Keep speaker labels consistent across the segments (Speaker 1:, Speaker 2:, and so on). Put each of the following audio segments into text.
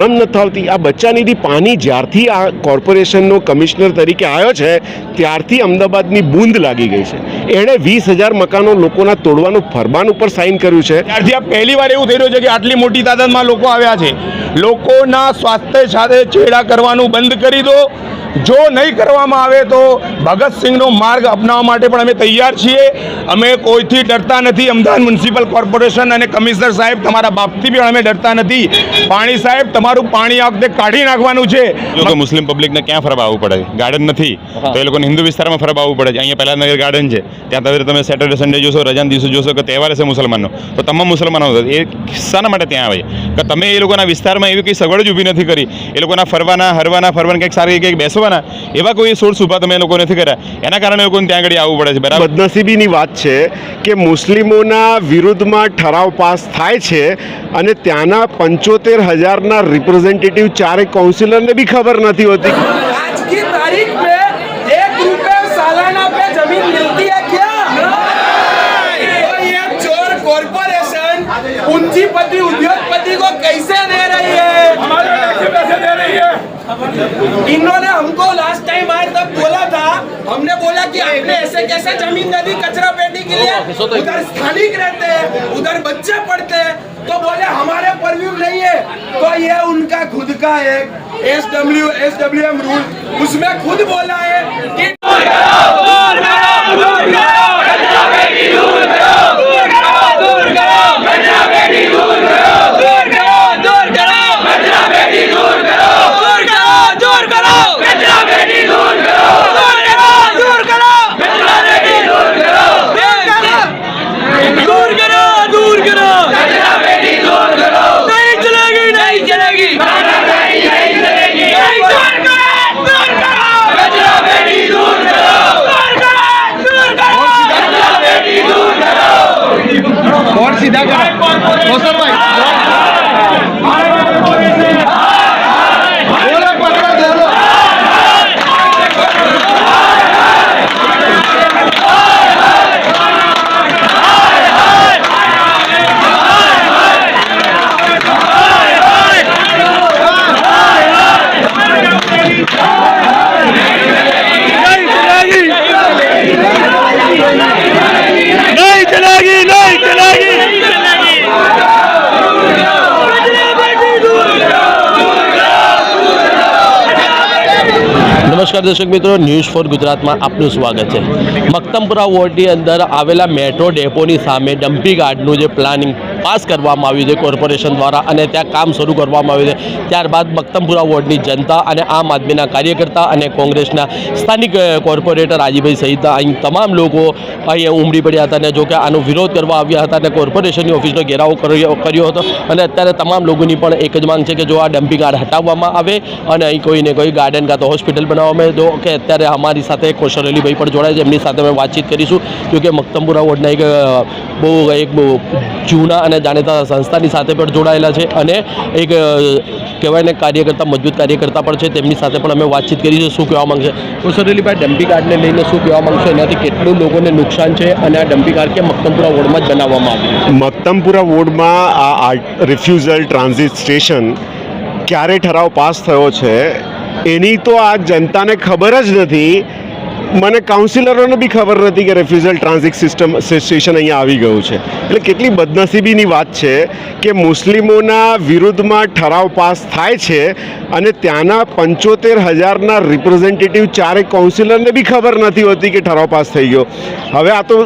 Speaker 1: શરમ નથી આવતી આ બચ્ચાનિધિ પાની જ્યારથી આ કોર્પોરેશનનો કમિશનર તરીકે આવ્યો છે, ત્યારથી અમદાવાદની બૂંદ લાગી ગઈ છે. એણે વીસ હજાર મકાનો લોકોના તોડવાનું ફરમાન ઉપર સાઇન કર્યું છે.
Speaker 2: ત્યારથી આ પહેલી વાર એવું થઈ રહ્યું છે કે આટલી મોટી તાદાદમાં લોકો આવ્યા છે. લોકોના સ્વાસ્થ્ય સાથે ચેડા કરવાનું બંધ કરી દો. જો નહીં કરવામાં આવે તો ભગતસિંહનો માર્ગ અપનાવવા માટે પણ અમે તૈયાર છીએ. અમે કોઈથી ડરતા નથી. અમદાવાદ મ્યુનિસિપલ કોર્પોરેશન અને કમિશનર સાહેબ તમારા બાપથી પણ અમે ડરતા નથી. પાણી સાહેબ, તમારું પાણી આ વખતે કાઢી નાખવાનું છે.
Speaker 3: લોકો મુસ્લિમ પબ્લિકને ક્યાં ફરવા આવવું પડે? ગાર્ડન નથી. તો એ લોકોને હિન્દુ વિસ્તારમાં ફરવા આવવું પડે છે. અહીંયા પહેલા નગર ગાર્ડન છે. ત્યાં તમે તમે સેટરડે સન્ડે જોશો રજાના દિવસો જોશો કે તહેવાર છે મુસલમાનનો. તો તમામ મુસલમાનો એ શાના માટે ત્યાં આવે કે તમે એ લોકોના વિસ્તારમાં એવી કંઈ સગવડ જ ઊભી નથી કરી. એ લોકોના ફરવાના હરવાના ફરવાના કંઈક સારી કંઈક બેસવાના એવા કોઈ સોર્સ ઊભા તમે એ લોકો નથી કર્યા. એના કારણે એ લોકોને ત્યાં આગળ આવવું પડે છે. બરાબર?
Speaker 1: બદનસીબીની વાત છે કે મુસ્લિમોના વિરુદ્ધમાં ઠરાવ પાસ થાય છે અને ત્યાંના પંચોતેર હજારના रिप्रेजेंटेटिव चार एक काउंसिलर ने भी खबर नहीं होती।
Speaker 4: आज की तारीख में एक रुपए सालाना पे ज़मीन मिलती है क्या? तो ये चोर कॉरपोरेशन पूंजीपति उद्योगपति को कैसे दे रही है? हमारे पैसे दे रही है। इन्होंने हमको लास्ट टाइम आए तब बोला था। हमने बोला कि आपने ऐसे कैसे ज़मीन दे दी कचरा पेटी के लिए? तो तो उधर स्थानीय का एक S W S W M rule उसमें खुद बोला है দেখেন ভাই।
Speaker 5: નમસ્કાર દર્શક મિત્રો ન્યૂઝ ફોર ગુજરાતમાં આપનું સ્વાગત છે. મક્તમપુરા વોર્ડની અંદર આવેલા મેટ્રો ડેપોની સામે ડમ્પિંગ ગાર્ડનું જે પ્લાનિંગ પાસ કરવામાં આવ્યું છે કોર્પોરેશન દ્વારા અને ત્યાં કામ શરૂ કરવામાં આવ્યું છે. ત્યારબાદ મક્તમપુરા વોર્ડની જનતા અને આમ આદમીના કાર્યકર્તા અને કોંગ્રેસના સ્થાનિક કોર્પોરેટર રાજીભાઈ સહિત અહીં તમામ લોકો અહીંયા ઉમડી પડ્યા હતા અને જો કે આનો વિરોધ કરવા આવ્યા હતા અને કોર્પોરેશનની ઓફિસનો ઘેરાવો કર્યો હતો. અને અત્યારે તમામ લોકોની પણ એક જ માંગ છે કે જો આ ડમ્પિંગ યાર્ડ હટાવવામાં આવે અને અહીં કોઈને કોઈ ગાર્ડન કાં તો હોસ્પિટલ બનાવવામાં આવે. તો કે અત્યારે અમારી સાથે કોશર અલીભાઈ પણ જોડાય છે. એમની સાથે અમે વાતચીત કરીશું. જો કે મક્તમપુરા વોર્ડના એક બહુ એક બહુ જૂના અને જાણીતા સંસ્થાની સાથે પણ જોડાયેલા છે અને એક કહેવાય ને કાર્યકર્તા મજબૂત કાર્યકર્તા પણ છે. તેમની સાથે પણ અમે વાતચીત કરી છે. શું કહેવા માંગશે? તો સરેલીભાઈ ડમ્પી કાર્ડને લઈને શું કહેવા માગશો? એનાથી કેટલું લોકોને નુકસાન છે અને આ ડમ્પી કાર્ડ કે મક્તમપુરા વોર્ડમાં જ બનાવવામાં આવ્યું
Speaker 1: મક્તમપુરા વોર્ડમાં આ આર્ટ- રિફ્યુઝલ ટ્રાન્ઝિટ સ્ટેશન ક્યારે ઠરાવ પાસ થયો છે એની તો આ જનતાને ખબર જ નથી મને કાઉન્સિલરોને બી ખબર નથી કે રેફ્યુઝલ ટ્રાન્ઝિટ સિસ્ટમ સ્ટેશન અહીંયા આવી ગયું છે. એટલે કેટલી બદનસીબીની વાત છે કે મુસ્લિમોના વિરુદ્ધમાં ઠરાવ પાસ થાય છે અને ત્યાંના પંચોતેર હજારના રિપ્રેઝેન્ટેટિવ ચારે કાઉન્સિલરને બી ખબર નથી હોતી કે ઠરાવ પાસ થઈ ગયો. હવે આ તો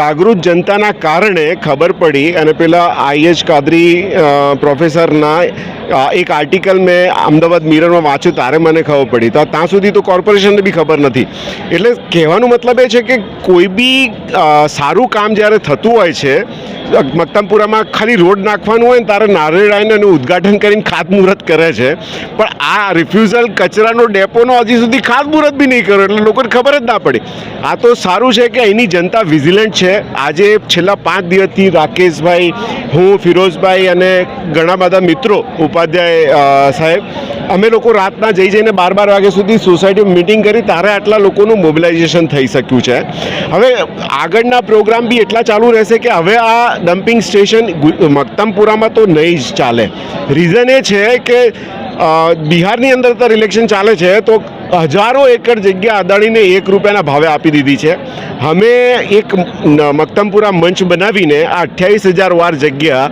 Speaker 1: જાગૃત જનતાના કારણે ખબર પડી અને પેલા આઈએચ કાદરી પ્રોફેસરના એક આર્ટિકલ મેં અમદાવાદ મિરરમાં વાંચ્યું ત્યારે મને ખબર પડી. તો ત્યાં સુધી તો કોર્પોરેશનને બી ખબર નથી એટલે કહેવાનો મતલબ એ છે કે કોઈ બી સારું કામ જ્યારે થતું હોય છે મક્તમપુરામાં ખાલી રોડ નાખવાનું હોય ને તારે નારિયેળ એનું ઉદ્ઘાટન કરીને ખાતમુહૂર્ત કરે છે. પણ આ રિફ્યુઝલ કચરાનો ડેપોનો હજી સુધી ખાતમુહૂર્ત બી નહીં કર્યો એટલે લોકોને ખબર જ ના પડી. આ તો સારું છે કે અહીંની જનતા વિજિલન્ટ છે. આજે છેલ્લા પાંચ દિવસથી રાકેશભાઈ, હું, ફિરોઝભાઈ અને ઘણા બધા મિત્રો, ઉપાધ્યાય સાહેબ, અમે લોકો રાતના જઈ જઈને બાર બાર વાગ્યા સુધી સોસાયટી મિટિંગ કરી. તારે આટલા લોકોનું મોબિલાઇઝેશન થઈ શક્યું છે. હવે આગળના પ્રોગ્રામ બી એટલા ચાલુ રહેશે કે હવે આ ડમ્પિંગ સ્ટેશન મક્તમપુરામાં તો નહીં જ ચાલે. રીઝન એ છે કે બિહારની અંદર અત્યારે ઇલેક્શન ચાલે છે, તો હજારો એકર જગ્યા અદાણીને એક રૂપિયાના ભાવે આપી દીધી છે. અમે એક મક્તમપુરા મંચ બનાવીને આ અઠ્યાવીસ હજાર વાર જગ્યા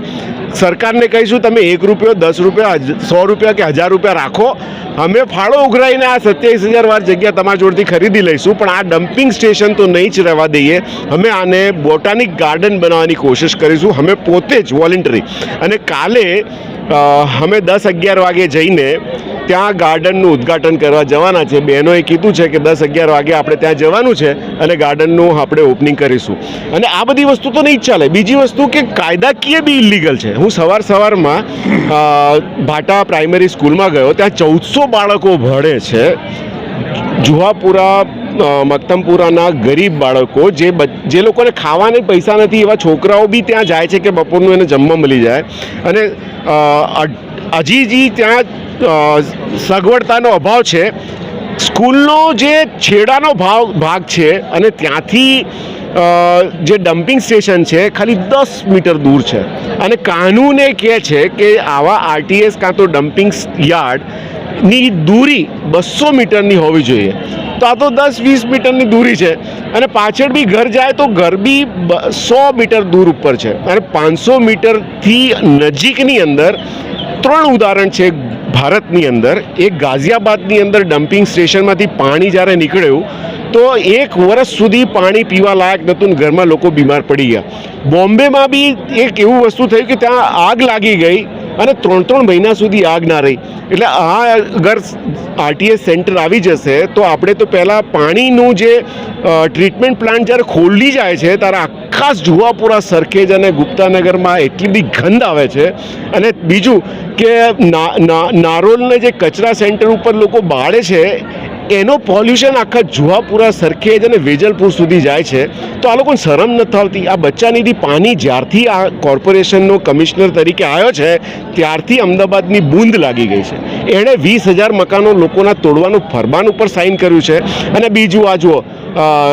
Speaker 1: સરકારને કહીશું, તમે એક રૂપિયો, દસ રૂપિયા સો રૂપિયા કે હજાર રૂપિયા રાખો. અમે ફાળો ઉઘરાઈને આ સત્યાવીસ હજાર વાર જગ્યા તમારા જોડથી ખરીદી લઈશું, પણ આ ડમ્પિંગ સ્ટેશન તો નહીં જ રહેવા દઈએ. અમે આને બોટાનિક ગાર્ડન બનાવવાની કોશિશ કરીશું. અમે પોતે જ વોલેન્ટરી. અને કાલે અમે દસ અગિયાર વાગે જઈને ત્યાં ગાર્ડનનું ઉદ્ઘાટન કરવા જવાના છે. બહેનોએ કીધું છે કે દસ અગિયાર વાગે આપણે ત્યાં જવાનું છે અને ગાર્ડનનું આપણે ઓપનિંગ કરીશું. અને આ બધી વસ્તુ તો નહીં જ ચાલે. બીજી વસ્તુ કે કાયદાકીય બી ઇલીગલ છે. હું સવાર સવારમાં ભાટા પ્રાઇમરી સ્કૂલમાં ગયો. ત્યાં ચૌદસો બાળકો ભણે છે. જુહાપુરા મક્તમપુરાના ગરીબ બાળકો જે જે લોકોને ખાવાને પૈસા નથી એવા છોકરાઓ બી ત્યાં જાય છે કે બપોરનું એને જમવા મળી જાય. અને અ, અ- હજી જી ત્યાં સગવડતાનો અભાવ છે. સ્કૂલનો જે છેડાનો ભાવ ભાગ છે અને ત્યાંથી જે ડમ્પિંગ સ્ટેશન છે ખાલી દસ મીટર દૂર છે. અને કાનૂન કહે છે કે આવા આરટીએસ કાં તો ડમ્પિંગ યાર્ડની દૂરી બસો મીટરની હોવી જોઈએ. તો આ તો દસ, વીસ મીટરની દૂરી છે. અને પાછળ બી ઘર જાય તો ઘર બી સો મીટર દૂર ઉપર છે. અને પાંચસો મીટરથી નજીકની અંદર ત્રણ ઉદાહરણ છે ભારતની અંદર. એક ગાઝિયાબાદની અંદર ડમ્પિંગ સ્ટેશનમાંથી પાણી જ્યારે નીકળ્યું, તો એક વર્ષ સુધી પાણી પીવા લાયક નહોતું ઘરમાં લોકો બીમાર પડી ગયા. બોમ્બેમાં બી એક એવું વસ્તુ થયું કે ત્યાં આગ લાગી ગઈ અને ત્રણ ત્રણ મહિના સુધી આગ ના રહી. એટલે આ અગર આરટીએસ સેન્ટર આવી જશે, તો આપણે તો પહેલાં પાણીનું જે ટ્રીટમેન્ટ પ્લાન્ટ જ્યારે ખોલી જાય છે, ત્યારે આખા જુવાપુરા, સરખેજ અને ગુપ્તાનગરમાં એટલી બધી ગંધ આવે છે. અને બીજું કે નારોલને જે કચરા સેન્ટર ઉપર લોકો બાળે છે એનો પોલ્યુશન આખા જુહાપુરા સરખેજ અને વેજલપુર સુધી જાય છે. તો આ લોકોને શરમ નથી આવતી. આ બચ્ચાનીથી પાણી જ્યારથી આ કોર્પોરેશનનો કમિશનર તરીકે આવ્યો છે, ત્યારથી અમદાવાદની બૂંદ લાગી ગઈ છે. એણે વીસ હજાર મકાનો લોકોના તોડવાનું ફરમાન ઉપર સાઇન કર્યું છે. અને બીજું આ જુઓ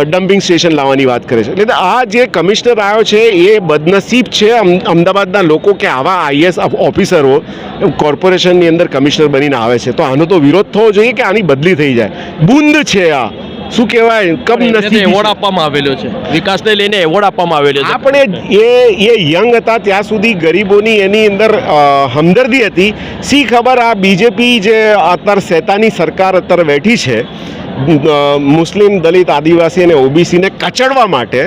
Speaker 1: ડમ્પિંગ સ્ટેશન લાવવાની વાત કરે છે. એટલે આ જે કમિશનર આવ્યો છે એ બદનસીબ છે અમદાવાદના લોકો કે આવા આઈએસ ઓફિસરો કોર્પોરેશનની અંદર કમિશનર બનીને આવે છે. તો આનો તો વિરોધ થવો જોઈએ કે આની બદલી થઈ જાય? બુંદ છે આ. શું કહેવાય? કમ નથી
Speaker 5: એવોર્ડ આપવામાં આવેલો છે. વિકાસને લઈને એવોર્ડ આપવામાં આવેલો છે.
Speaker 1: આપણે એ એ યંગ હતા ત્યાં સુધી ગરીબોની એની અંદર હમદર્દી હતી. સી ખબર આ બીજેપી જે અત્યારે શેતાની સરકાર અત્યારે બેઠી છે મુસ્લિમ દલિત આદિવાસી અને ઓબીસીને કચડવા માટે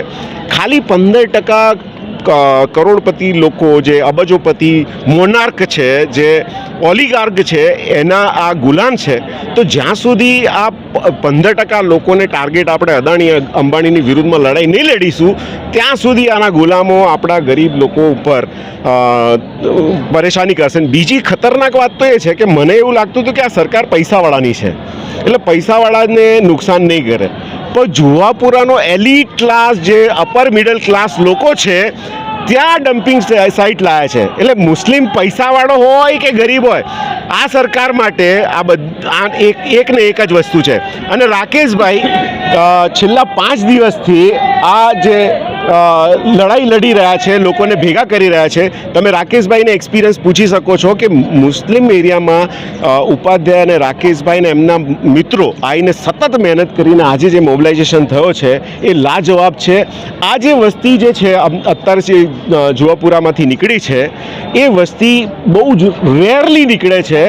Speaker 1: ખાલી પંદર ટકા કરોડપતિ લોકો જે અબજોપતિ મોનાર્ક છે, જે ઓલિગાર્ક છે, એના આ ગુલામ છે, તો જ્યાં સુધી આ પંદર ટકા લોકોને ટાર્ગેટ આપણે અદાણી, અંબાણીની વિરુદ્ધમાં લડાઈ નહીં લડીશું, ત્યાં સુધી આના ગુલામો આપણા ગરીબ લોકો ઉપર પરેશાની કરશે. બીજી ખતરનાક વાત તો એ છે કે મને એવું લાગતું હતું કે આ સરકાર પૈસાવાળાની છે. એટલે પૈસાવાળાને નુકસાન નહીં કરે. પણ જુવાપુરાનો એલિટ ક્લાસ જે અપર મિડલ ક્લાસ લોકો છે, ત્યાં ડમ્પિંગ સાઇટ લાવે છે. એટલે મુસ્લિમ પૈસાવાળો હોય કે ગરીબ હોય, આ સરકાર માટે આ બધ એક એક ને એક જ વસ્તુ છે. અને રાકેશભાઈ છેલ્લા પાંચ દિવસથી આ જે લડાઈ લડી રહ્યા છે, લોકોને ભેગા કરી રહ્યા છે. તમે રાકેશભાઈને એક્સપિરિયન્સ પૂછી શકો છો કે મુસ્લિમ એરિયામાં ઉપાધ્યાય અને રાકેશભાઈને એમના મિત્રો આવીને સતત મહેનત કરીને આજે જે મોબિલાઇઝેશન થયો છે, એ લાજવાબ છે. આ જે વસ્તી જે છે અત્યારે જે જુવાપુરામાંથી નીકળી છે, એ વસ્તી બહુ જ રેરલી નીકળે છે.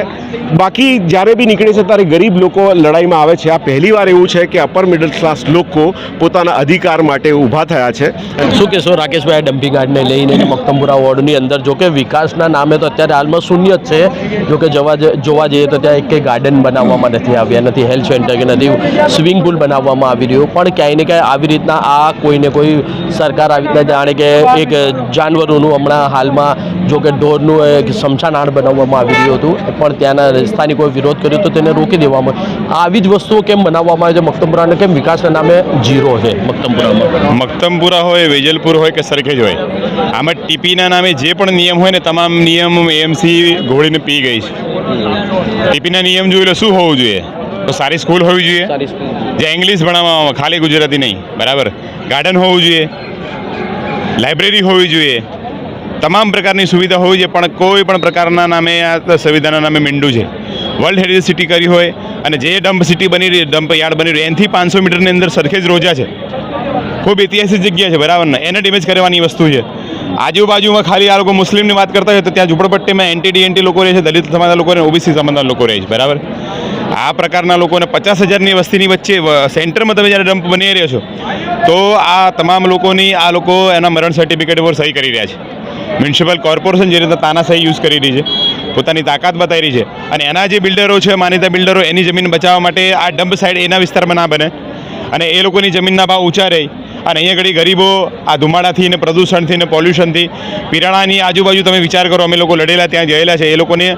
Speaker 1: બાકી જ્યારે બી નીકળે છે, ત્યારે ગરીબ લોકો લડાઈમાં આવે છે. આ પહેલીવાર એવું છે કે અપર મિડલ ક્લાસ લોકો પોતાના અધિકાર માટે ઊભા થયા છે.
Speaker 5: શું કહેશો રાકેશભાઈ ડમ્પિંગ યાર્ડને લઈને મક્કમપુરા વોર્ડની અંદર? જો કે વિકાસના નામે તો અત્યારે હાલમાં શૂન્ય જ છે. જો કે જોવા જઈએ તો ત્યાં એક ગાર્ડન બનાવવામાં નથી આવ્યા. નથી હેલ્થ સેન્ટર કે નથી સ્વિમિંગ પુલ બનાવવામાં આવી રહ્યું. પણ ક્યાંય ને ક્યાંય આવી રીતના આ કોઈને કોઈ સરકાર આવી રીતના જાણે કે એક જાનવરોનું હમણાં હાલમાં જો કે ઢોરનું એક શમશાનહાર બનાવવામાં આવી રહ્યું હતું પણ ત્યાંના સ્થાનિકોએ વિરોધ કર્યો તો તેને રોકી દેવામાં. આવી જ વસ્તુઓ કેમ બનાવવામાં આવે છે? મક્તમપુરાને કેમ વિકાસના નામે જીરો છે મક્તમપુરામાં
Speaker 3: મક્તમપુરા હોય વેજલપુર હોય કે સરખેજ હોય આમાં ટીપીના નામે જે પણ નિયમ હોય ને તમામ નિયમ એએમસી ઘોડીને પી ગઈ છે. ટીપીના નિયમ જોઈ લો શું હોવું જોઈએ? તો સારી સ્કૂલ હોવી જોઈએ?
Speaker 5: સારી સ્કૂલ.
Speaker 3: જે ઇંગ્લિશ ભણાવવામાં ખાલી ગુજરાતી નહીં, બરાબર? ગાર્ડન હોવું જોઈએ લાઇબ્રેરી હોવી જોઈએ, તમામ પ્રકારની સુવિધા હોવી જોઈએ, પણ કોઈ પણ પ્રકારના નામે આ સંવિધાનના નામે મીંડું છે. વર્લ્ડ હેરિટેજ સિટી કરી હોય, અને જે ડમ્પ સિટી બની રહી ડમ્પ યાર્ડ બની રહી, એનથી પાંચસો મીટરની અંદર સરખેજ રોજા છે. ખૂબ ઐતિહાસિક જગ્યા છે, બરાબર ને? એને ડેમેજ કરવાની વસ્તુ છે. આજુબાજુમાં ખાલી આ લોકો મુસ્લિમની વાત કરતા હોય તો ત્યાં ઝૂંપડપટ્ટીમાં એન્ટી ડીએનટી લોકો રહે છે, દલિત સમાજના લોકો રહે ઓબીસી સમાજના લોકો રહે છે, બરાબર? આ પ્રકારના લોકોને પચાસ હજારની વસ્તીની વચ્ચે સેન્ટરમાં તમે જ્યારે ડમ્પ બની રહ્યા છો, તો આ તમામ લોકોની, આ લોકો એના મરણ સર્ટિફિકેટ ઉપર સહી કરી રહ્યા છે. મ્યુનિસિપલ કોર્પોરેશન જે રીતે તાનાશાહી યુઝ કરી રહી છે, પોતાની તાકાત બતાવી રહી છે, અને એના જે બિલ્ડરો છે, માનીતા બિલ્ડરો, એની જમીન બચાવવા માટે આ ડમ્પ સાઈડ એના વિસ્તારમાં ના બને, અને એ લોકોની જમીનના ભાવ ઊંચા રહે અને અહીંયા ઘડી ગરીબો આ ધુમાડાથી ને પ્રદૂષણથી ને પોલ્યુશનથી પિરાણાની આજુબાજુ તમે વિચાર કરો, અમે લોકો લડેલા ત્યાં ગયેલા છે. એ લોકોને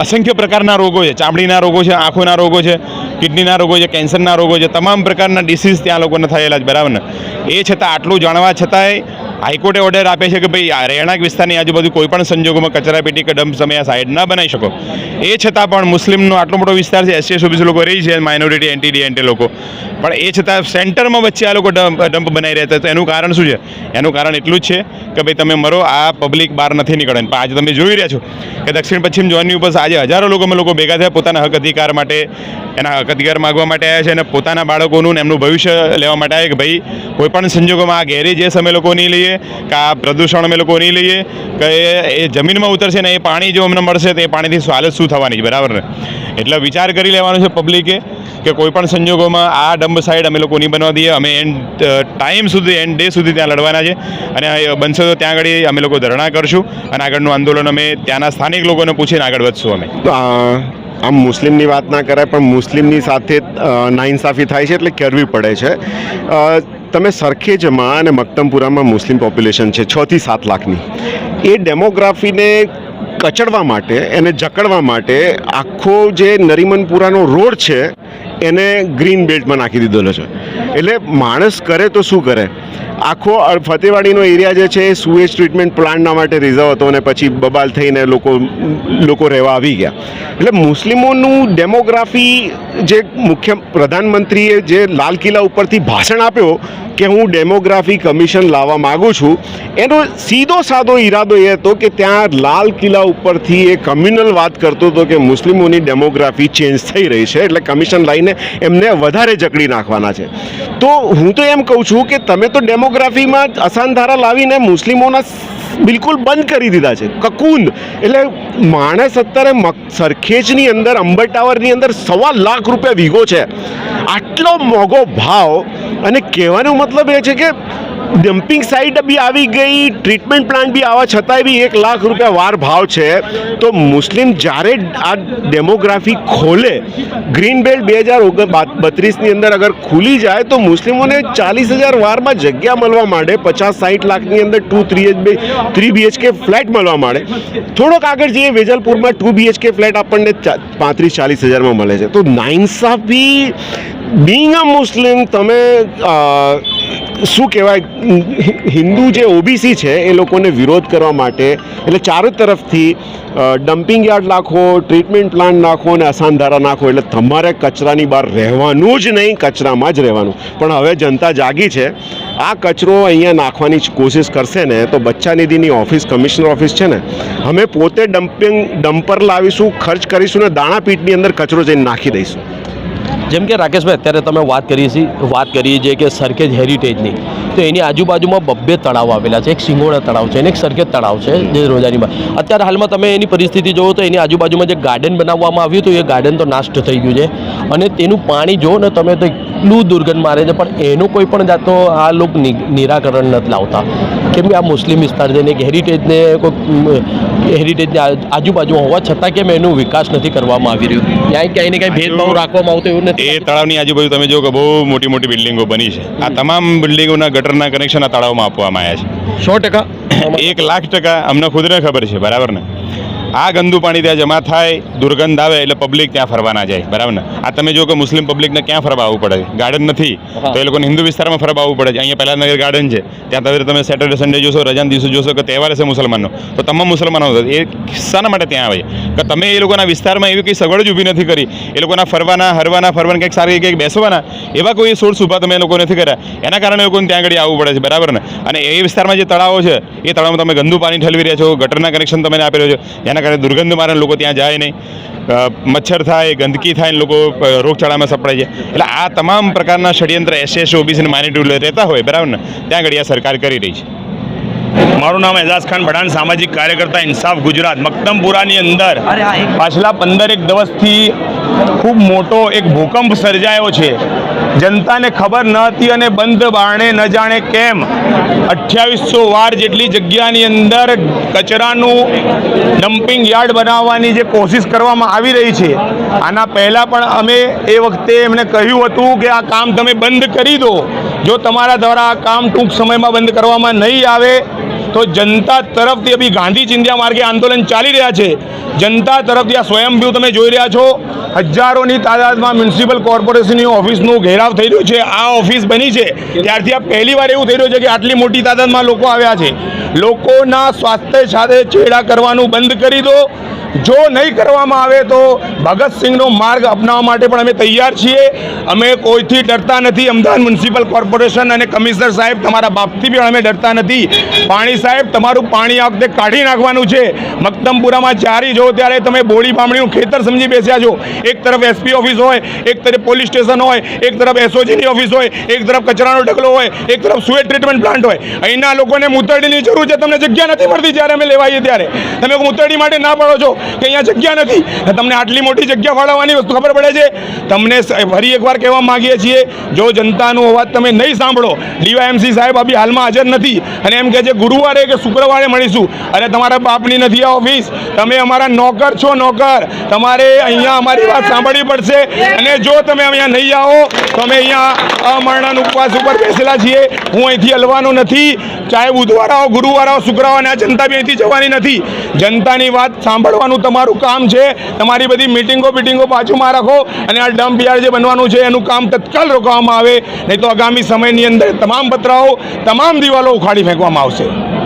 Speaker 3: અસંખ્ય પ્રકારના રોગો છે. ચામડીના રોગો છે, આંખોના રોગો છે, કિડનીના રોગો છે, કેન્સરના રોગો છે. તમામ પ્રકારના ડિસીઝ ત્યાં લોકોને થયેલા છે, બરાબર ને? એ છતાં આટલું જાણવા છતાંય હાઈકોર્ટે ઓર્ડર આપે છે કે ભાઈ રહેણાંક વિસ્તારની આજુબાજુ કોઈ પણ સંજોગોમાં કચરાપેટી કે ડમ્પ તમે આ સાઈડ ના બનાવી શકો. એ છતાં પણ મુસ્લિમનો આટલો મોટો વિસ્તાર છે એસટી ઓબીસી લોકો રહી છે માઇનોરિટી એન્ટી ડીએનટી લોકો. પણ એ છતાં સેન્ટરમાં વચ્ચે આ લોકો ડમ્પ બનાવી રહ્યા હતા તો એનું કારણ શું છે? એનું કારણ એટલું જ છે કે ભાઈ તમે મરો, આ પબ્લિક બહાર નથી નીકળે પણ આજે તમે જોઈ રહ્યા છો કે દક્ષિણ પશ્ચિમ જોનની ઉપર આજે હજારો લોકો અમે લોકો ભેગા થયા, પોતાના હક અધિકાર માટે, એના હક અધિકાર માગવા માટે આવ્યા છે અને પોતાના બાળકોનું એમનું ભવિષ્ય લેવા માટે આવ્યા કે ભાઈ કોઈ પણ સંજોગોમાં આ ઘેરી જે અમે લોકો નહીં લઈએ કે આ પ્રદૂષણ અમે લોકો નહીં લઈએ, કે એ- જમીનમાં ઉતરશે ને એ પાણી જો અમને મળશે તો એ પાણીથી હાલત શું થવાની છે, બરાબર ને? એટલે વિચાર કરી લેવાનો છે પબ્લિકે કે કોઈ પણ સંજોગોમાં આ ડંબ સાઈડ અમે લોકો નહીં બનવા દઈએ. અમે એન્ડ ટાઈમ સુધી એન્ડ ડે સુધી ત્યાં લડવાના છે. અને બનશે તો ત્યાં આગળ અમે લોકો ધરણા કરશું અને આગળનું આંદોલન અમે ત્યાંના સ્થાનિક લોકોને પૂછીને આગળ વધશું અમે.
Speaker 1: આમ મુસ્લિમની વાત ના કરાય, પણ મુસ્લિમની સાથે નાઇન્સાફી થાય છે એટલે કરવી પડે છે. તમે સરખેજમાં અને મક્તમપુરામાં મુસ્લિમ પોપ્યુલેશન છે, છ થી સાત લાખની. એ ડેમોગ્રાફીને કચડવા માટે, એને જકડવા માટે આખો જે નરીમનપુરાનો રોડ છે, એને ગ્રીન બેલ્ટમાં નાખી દીધેલો છે. એટલે માણસ કરે તો શું કરે? આખો ફતેવાડીનો એરિયા જે છે સુએજ ટ્રીટમેન્ટ પ્લાન્ટના માટે રિઝર્વ હતો અને પછી બબાલ થઈને લોકો લોકો રહેવા આવી ગયા. એટલે મુસ્લિમોનું ડેમોગ્રાફી જે મુખ્ય પ્રધાનમંત્રીએ જે લાલ કિલ્લા ઉપરથી ભાષણ આપ્યો કે હું ડેમોગ્રાફી કમિશન લાવવા માગું છું, એનો સીધો સાદો ઈરાદો એ હતો કે ત્યાં લાલ કિલ્લા ઉપરથી એ કમ્યુનલ વાત કરતો હતો કે મુસ્લિમોની ડેમોગ્રાફી ચેન્જ થઈ રહી છે, એટલે કમિશન લઈને એમને વધારે જકડી નાખવાના છે. તો હું તો એમ કહું છું કે તમે તો ડેમોગ્રાફીમાં અસાનધારા લાવીને મુસ્લિમોના બિલકુલ બંધ કરી દીધા છે. કકુંદ. એટલે માણસ અત્યારે સરખેજની અંદર, અંબર ટાવરની અંદર સવા લાખ રૂપિયા વીઘો છે. આટલો મોંઘો ભાવ, અને કહેવાનો મતલબ એ છે કે ડમ્પિંગ સાઇટ બી આવી ગઈ, ટ્રીટમેન્ટ પ્લાન્ટ બી આવવા છતાંય બી એક લાખ રૂપિયા વાર ભાવ છે. તો મુસ્લિમ જ્યારે આ ડેમોગ્રાફી ખોલે, ગ્રીન બેલ્ટ બે હજાર બત્રીસની અંદર અગર ખુલી જાય, તો મુસ્લિમોને ચાલીસ હજાર વારમાં જગ્યા મળવા માંડે, પચાસ સાઠ લાખની અંદર two three H three BHK flat મળવા માંડે. થોડોક આગળ જઈએ, વેજલપુરમાં ટુ બીએચકે ફ્લેટ આપણને પાંત્રીસ ચાલીસ હજારમાં મળે છે. તો નાઇન્સાફી બિંગ અ મુસ્લિમ તમે શું કહેવાય? હિન્દુ જે ઓબીસી છે, એ લોકોને વિરોધ કરવા માટે, એટલે ચારો તરફથી ડમ્પિંગ યાર્ડ નાખો ટ્રીટમેન્ટ પ્લાન્ટ નાખો અને અસાનધારા નાખો, એટલે તમારે કચરાની બહાર રહેવાનું જ નહીં, કચરામાં જ રહેવાનું. પણ હવે જનતા જાગી છે. આ કચરો અહીંયા નાખવાની કોશિશ કરશે ને, તો બચ્ચા નિધિની ઓફિસ, કમિશનર ઓફિસ છે ને, અમે પોતે ડમ્પિંગ ડમ્પર લાવીશું, ખર્ચ કરીશું ને દાણાપીઠની અંદર કચરો જઈને નાખી દઈશું.
Speaker 5: જેમ કે રાકેશભાઈ, અત્યારે તમે વાત કરી છીએ વાત કરીએ છીએ કે સરખેજ હેરિટેજની તો એની આજુબાજુમાં બબ્બે તળાવ આવેલા છે, એક સિંગોડા તળાવ છે અને એક સરખેજ તળાવ છે, જે રોજારીમાં. અત્યારે હાલમાં તમે એની પરિસ્થિતિ જોવો તો એની આજુબાજુમાં જે ગાર્ડન બનાવવામાં આવ્યું હતું, એ ગાર્ડન તો નાષ્ટ થઈ ગયું છે. અને તેનું પાણી જુઓ ને તમે તો એટલું દુર્ગંધ મારે છે પણ એનું કોઈ પણ જાતનો આ લોકો નિરાકરણ નથી લાવતા. કેમ કે આ મુસ્લિમ વિસ્તાર છે ને એક હેરિટેજને કોઈ હેરિટેજને આજુબાજુ હોવા છતાં કેમ એનું વિકાસ નથી કરવામાં આવી રહ્યું? ક્યાંય ક્યાંય ને ક્યાંય ભેદભાવ રાખવામાં આવતો એવું નથી.
Speaker 3: એ તળાવની આજુબાજુ તમે જો કે બહુ મોટી મોટી બિલ્ડિંગો બની છે. આ તમામ બિલ્ડિંગોના ગટરના કનેક્શન આ તળાવમાં આપવામાં આવ્યા છે.
Speaker 5: સો ટકા.
Speaker 3: એક લાખ ટકા અમને ખુદને ખબર છે બરાબર ને? આ ગંદુ પાણી ત્યાં જમા થાય દુર્ગંધ આવે એટલે પબ્લિક ત્યાં ફરવા ના જાય. બરાબર ને? આ તમે જો કે મુસ્લિમ પબ્લિકને ક્યાં ફરવા આવવું પડે? ગાર્ડન નથી. તો એ લોકોને હિન્દુ વિસ્તારમાં ફરવા આવવું પડે છે. અહીંયા પહેલા નગર ગાર્ડન છે. ત્યાં તમે તમે સેટરડે સન્ડે જોશો રજાના દિવસો જોશો કે તહેવાર છે મુસલમાનનો. તો તમામ મુસલમાનો એ શાના માટે ત્યાં આવે કે તમે એ લોકોના વિસ્તારમાં એવી કંઈ સગવડ જ ઊભી નથી કરી. એ લોકોના ફરવાના હરવાના ફરવાના કંઈક સારી કંઈક બેસવાના એવા કોઈ સોર્સ ઊભા તમે એ લોકો નથી કર્યા. એના કારણે એ લોકોને ત્યાં આગળ આવવું પડે છે. બરાબર ને? અને એ વિસ્તારમાં જે તળાવો છે એ તળાવમાં તમે ગંદુ પાણી ઠલવી રહ્યા છો ગટરના કનેક્શન તમે આપી રહ્યો છો. એના કારણે દુર્ગંધ મારે લોકો ત્યાં જાય નહીં. મચ્છર થાય, ગંદકી થાય લોકો રોગચાળામાં સપડાય છે. એટલે આ તમામ પ્રકારના ષડયંત્ર એસએસ ઓબીસી માનિટ્યુડ રહેતા હોય, બરાબર ને? ત્યાં આગળ સરકાર કરી રહી છે.
Speaker 2: મારું નામ એઝાઝ ખાન ભડાન સામાજિક કાર્યકર્તા ઇન્સાફ ગુજરાત મક્તમપુરાની અંદર. પાછલા પંદરેક દિવસથી ખૂબ મોટો એક ભૂકંપ સર્જાયો છે. જનતાને ખબર ન હતી અને બંધ બારણે ન જાણે કેમ. અઠ્યાવીસો વાર જેટલી જગ્યાની અંદર કચરાનું ડમ્પિંગ યાર્ડ બનાવવાની જે કોશિશ કરવામાં આવી રહી છે. આના પહેલાં પણ અમે એ વખતે એમણે કહ્યું હતું કે આ કામ તમે બંધ કરી દો. જો તમારા દ્વારા આ કામ ટૂંક સમયમાં બંધ કરવામાં નહીં આવે તો જનતા તરફથી અભી ગાંધી ચિંધ્યા માર્ગે આંદોલન ચાલી રહ્યા છે. જનતા તરફથી આ સ્વયંભૂ તમે જોઈ રહ્યા છો. હજારોની તાદાદમાં મ્યુનિસિપલ કોર્પોરેશનની ઓફિસનું ઘેરાવ થઈ રહ્યું છે. આ ઓફિસ બની છે. ત્યારથી આ પહેલીવાર એવું થઈ રહ્યું છે કે આટલી મોટી તાદાદમાં લોકો આવ્યા છે. લોકોના સ્વાસ્થ્ય સાથે ચેડા કરવાનું બંધ કરી દો. જો નહીં કરવામાં આવે તો ભગતસિંહનો માર્ગ અપનાવવા માટે પણ અમે તૈયાર છીએ. અમે કોઈથી ડરતા નથી. અમદાવાદ મ્યુનિસિપલ કોર્પોરેશન અને કમિશનર સાહેબ તમારા બાપથી પણ અમે ડરતા નથી. પાણી સાહેબ, તમારું પાણી આ વખતે કાઢી નાખવાનું છે. મક્તમપુરામાં ચારી જો ત્યારે તમે બોળી બામણીનું ખેતર સમજી બેસ્યા છો. એક તરફ એસપી ઓફિસ હોય, એક તરફ પોલીસ સ્ટેશન હોય, એક તરફ એસઓજીની ઓફિસ હોય, એક તરફ કચરાનો ઢગલો હોય, એક તરફ સુએટ ટ્રીટમેન્ટ પ્લાન્ટ હોય. અહીંના લોકોને મૂતરડીની જરૂર છે, તમને જગ્યા નથી મળતી જ્યારે અમે લેવાઈએ ત્યારે. તમે મૂતરડી માટે ના પાડો છો કે અહીંયા જગ્યા નથી? તમને આટલી મોટી જગ્યા ફાળવવાની વસ્તુ ખબર પડે છે? તમને ફરી એકવાર કહેવા માંગીએ છીએ, જો જનતાનો અવાજ તમે નહીં સાંભળો, ડીવાયએમસી સાહેબ અભી હાલમાં હાજર નથી. અને એમ કહે છે, ગુરુવારે કે શુક્રવારે મળીશું. અરે તમારા બાપની નથી આ ઓફિસ. તમે અમારા નોકર છો, નોકર. તમારે અહીંયા અમારી વાત સાંભળવી પડશે. અને જો તમે અહીંયા નહીં આવો તો અમે અહીંયા અમરણાન ઉપવાસ ઉપર બેસેલા છીએ. હું અહીંથી હલવાનો નથી. ચાહે બુધવાર આવો ગુરુવાર આવો શુક્રવાર આ જનતા બી અહીંથી જવાની નથી. જનતાની વાત સાંભળવાનું તમારું કામ છે. તમારી બધી મિટિંગો બિટિંગો બાજુમાં રાખો. અને આ ડમ્પ યાર્ડ જે બનવાનું છે, એનું કામ તત્કાલ રોકવામાં આવે. નહીં તો આગામી સમયની અંદર તમામ પતરાઓ, તમામ દિવાલો ઉખાડી ફેંકવામાં આવશે.